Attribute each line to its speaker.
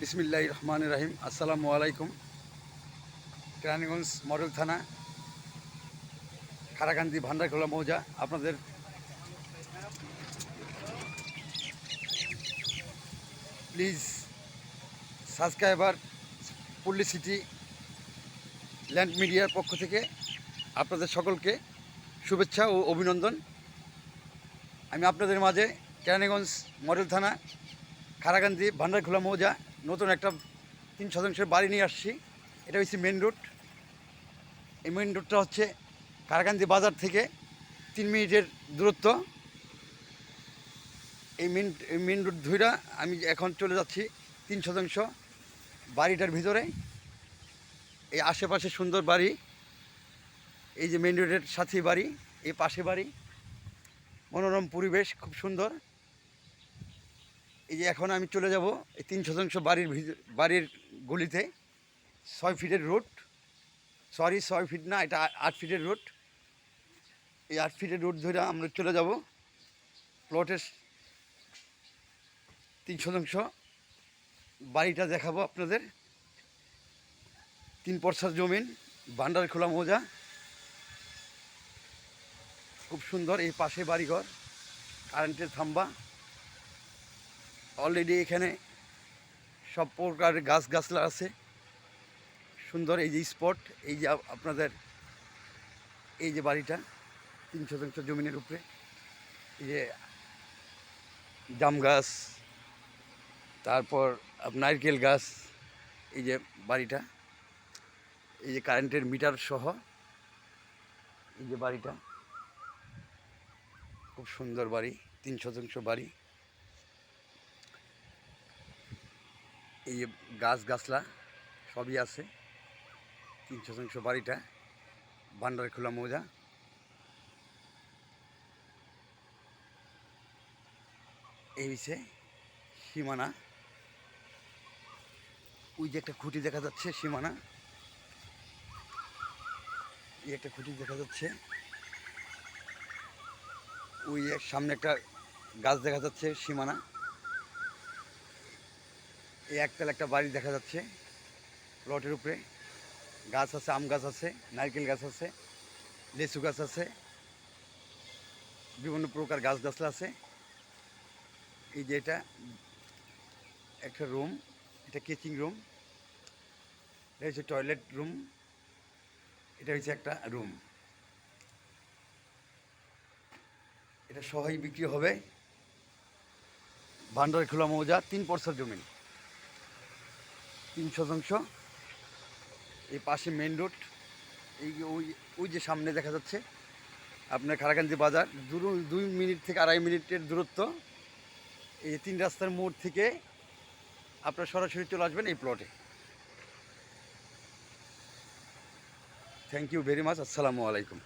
Speaker 1: বিসমিল্লাহ রহমান রাহিম। আসসালামু আলাইকুম। কেরানীগঞ্জ মডেল থানা, খারাকান্দি, ভান্ডারখোলা, মৌজা। আপনাদের প্লিজ সাবস্ক্রাইবার পুলিসিটি ল্যান্ড মিডিয়ার পক্ষ থেকে আপনাদের সকলকে শুভেচ্ছা ও অভিনন্দন। আমি আপনাদের মাঝে কেরানীগঞ্জ মডেল থানা, খারাকান্দি, ভান্ডারখোলা, মৌজা নতুন একটা তিন শতাংশের বাড়ি নিয়ে আসছি। এটা হচ্ছে মেন রোড এই মেন রোডটা হচ্ছে কারাকান্দি বাজার থেকে তিন মিনিটের দূরত্ব। এই মেন মেন রোড ধইরা আমি এখন চলে যাচ্ছি তিন শতাংশ বাড়িটার ভিতরে। এই আশেপাশে সুন্দর বাড়ি। এই যে মেন রোডের সাথে বাড়ি, এই পাশে বাড়ি। মনোরম পরিবেশ, খুব সুন্দর। এই যে এখন আমি চলে যাব এই তিন শতাংশ বাড়ির ভিতর বাড়ির গলিতে। ছয় ফিটের রোড। সরি ছয় ফিট না, এটা আট ফিটের রোড। এই আট ফিটের রোড ধরে আমরা চলে যাব। প্লটের তিন শতাংশ। বাড়িটা দেখাবো আপনাদের। তিন পরসার জমিন, ভান্ডার খোলা মৌজা। খুব সুন্দর, এই পাশে বাড়িঘর। কারেন্টের থাম্বা। অলরেডি এখানে সব প্রকার গাছ গাছলা আছে। সুন্দর এই যে স্পট এই যে আপনাদের এই যে বাড়িটা, তিন শতাংশ জমিনের উপরে। এই যে জাম গাছ, তারপর নারকেল গাছ, এই যে বাড়িটা। এই যে কারেন্টের মিটার সহ এই যে বাড়িটা। খুব সুন্দর বাড়ি, তিন শতাংশ বাড়ি। এই যে গাছ গাছলা সবই আছে। তিন শতাংশ বাড়িটা ভান্ডারখোলা মৌজা। এই হচ্ছে সীমানা। ওই যে একটা খুঁটি দেখা যাচ্ছে সীমানা। এই একটা খুঁটি দেখা যাচ্ছে। ওই সামনে একটা গাছ দেখা যাচ্ছে সীমানা। এই একতলা একটা বাড়ি দেখা যাচ্ছে। প্লটের উপরে গাছ আছে, আম গাছ আছে, নারকেল গাছ আছে, লেচু গাছ আছে, বিভিন্ন প্রকার গাছ গাছলা আছে। এই যে এটা একটা রুম এটা কিচিং রুম এটা হচ্ছে টয়লেট রুম এটা হচ্ছে একটা রুম এটা সহই বিক্রি হবে। ভান্ডার, খোলা মৌজা, তিন পরসার জমিন তিন শতাংশ। এই পাশে মেন রোড এই ওই ওই যে সামনে দেখা যাচ্ছে, আপনার খারাকান্দি বাজার। দূর, দুই মিনিট থেকে আড়াই মিনিটের দূরত্ব। এই তিন রাস্তার মোড় থেকে আপনার সরাসরি চলে আসবেন এই প্লটে থ্যাংক ইউ ভেরি মাচ আসসালামু আলাইকুম।